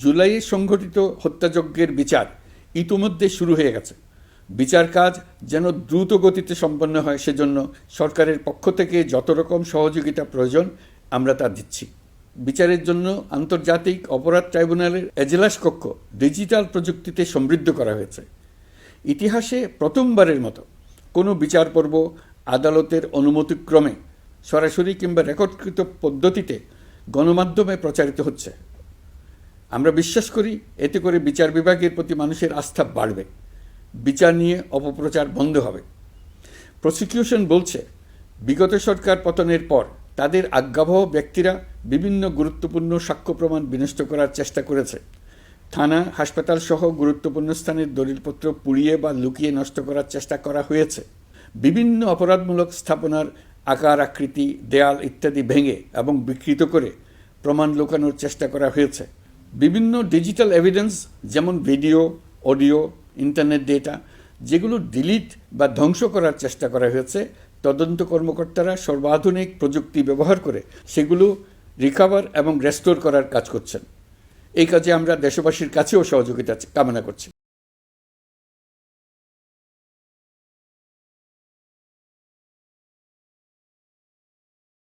জুলাইয়ে সংঘটিত হত্যাযজ্ঞের বিচার ইতোমধ্যে শুরু হয়ে গেছে। বিচার কাজ যেন দ্রুত গতিতে সম্পন্ন হয় সেজন্য সরকারের পক্ষ থেকে যত রকম সহযোগিতা প্রয়োজন, আমরা তা দিচ্ছি। বিচারের জন্য আন্তর্জাতিক অপরাধ ট্রাইব্যুনালের এজলাস কক্ষ ডিজিটাল প্রযুক্তিতে সমৃদ্ধ করা হয়েছে। ইতিহাসে প্রথমবারের মতো কোনো বিচার পর্ব আদালতের অনুমতিক্রমে সরাসরি কিংবা রেকর্ডকৃত পদ্ধতিতে গণমাধ্যমে প্রচারিত হচ্ছে। আমরা বিশ্বাস করি এতে করে বিচার বিভাগের প্রতি মানুষের আস্থা বাড়বে। বিচার নিয়ে অপপ্রচার বন্ধ হবে। প্রসিকিউশন বলছে, বিগত সরকার পতনের পর তাদের আজ্ঞাবহ ব্যক্তিরা বিভিন্ন গুরুত্বপূর্ণ সাক্ষ্য প্রমাণ বিনষ্ট করার চেষ্টা করেছে। থানা, হাসপাতাল সহ গুরুত্বপূর্ণ স্থানের দলিলপত্র পুড়িয়ে বা লুকিয়ে নষ্ট করার চেষ্টা করা হয়েছে। বিভিন্ন অপরাধমূলক স্থাপনার আকার, আকৃতি, দেয়াল ইত্যাদি ভেঙে এবং বিকৃত করে প্রমাণ লুকানোর চেষ্টা করা হয়েছে। বিভিন্ন ডিজিটাল এভিডেন্স যেমন ভিডিও অডিও ইন্টারনেট ডেটা যেগুলো ডিলিট বা ধ্বংস করার চেষ্টা করা হয়েছে, তদন্ত কর্মকর্তারা সর্বাধুনিক প্রযুক্তি ব্যবহার করে সেগুলো রিকাভার এবং রেস্টোর করার কাজ করছেন। এই কাজে আমরা দেশবাসীর কাছেও সহযোগিতা কামনা করছি।